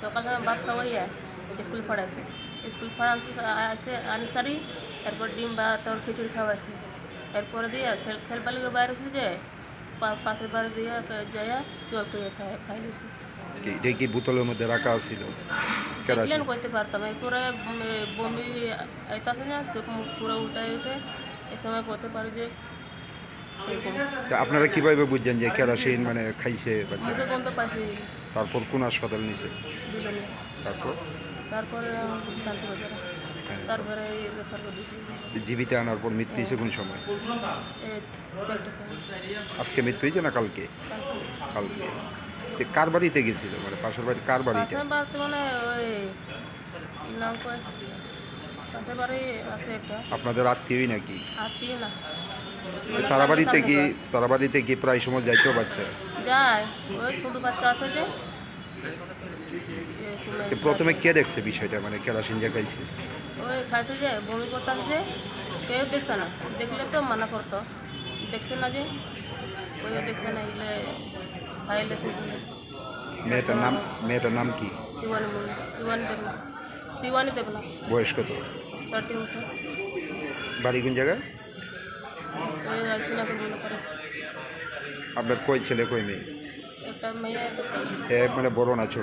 সকাল সময় ভাত খাওয়াইয়া স্কুল পড়াইছে। স্কুল পড়াতে আসে আনি সারি তারপর ডিম বা তোর খিচুড়ি খাওয়াইছে এরপরে দিয়ে খেল খেলবার লিগে বাইরে উঠে যায় পাশের বাড়ি দিয়ে যাইয়া জল খেয়ে খাই খাই লিছি এটা কি বোতলের মধ্যে রাখা ছিল দেখলেন করতে পারতাম। উম, বমি আইতাছে না পুরো উল্টা এসে এ সময় করতে পারি যে তা আপনারা কীভাবে বুঝছেন যে কেরাসিন মানে খাইছে তারপর কোন হাসপাতাল নিছে? তারপর? তারপরে হ্যাঁ, তারপরে? জীবিতে আনার পর মৃত্যু হয়েছে কোন সময়? আজকে মৃত্যু হয়েছে না কালকে? কালকে। কার বাড়িতে গেছিল? মানে পাশের বাড়ি কার বাড়িতে? মানে আপনাদের আত্মীয়ই নাকি? আত্মীয় না। তো তারা বাড়িতে কি তারা বাড়িতে কি প্রায় সময় যাইতো বাচ্চা যায় ওই ছোট বাচ্চা আছে যে। তো প্রথমে কে দেখছে বিষয়টা? মানে কেরাসিন যে খাইছে? ওই খাইছে যে বমি করতেছে যে। কেউ দেখছে না। দেখলে তো মানা করতো। দেখছে না যে ওই দেখছে না এগুলো খাইলে সেগুলো মেয়েটার নাম মেয়েটার নাম কি? শিবানী মুন্ডা শিবানী দেবনা। শিবানী দেবনা। বয়স কত? বছর। বাড়ি কোন জায়গায়? আপনার কই ছেলে কই মেয়ে? একটা মেয়ে একটা এ মানে বড় না ছোট?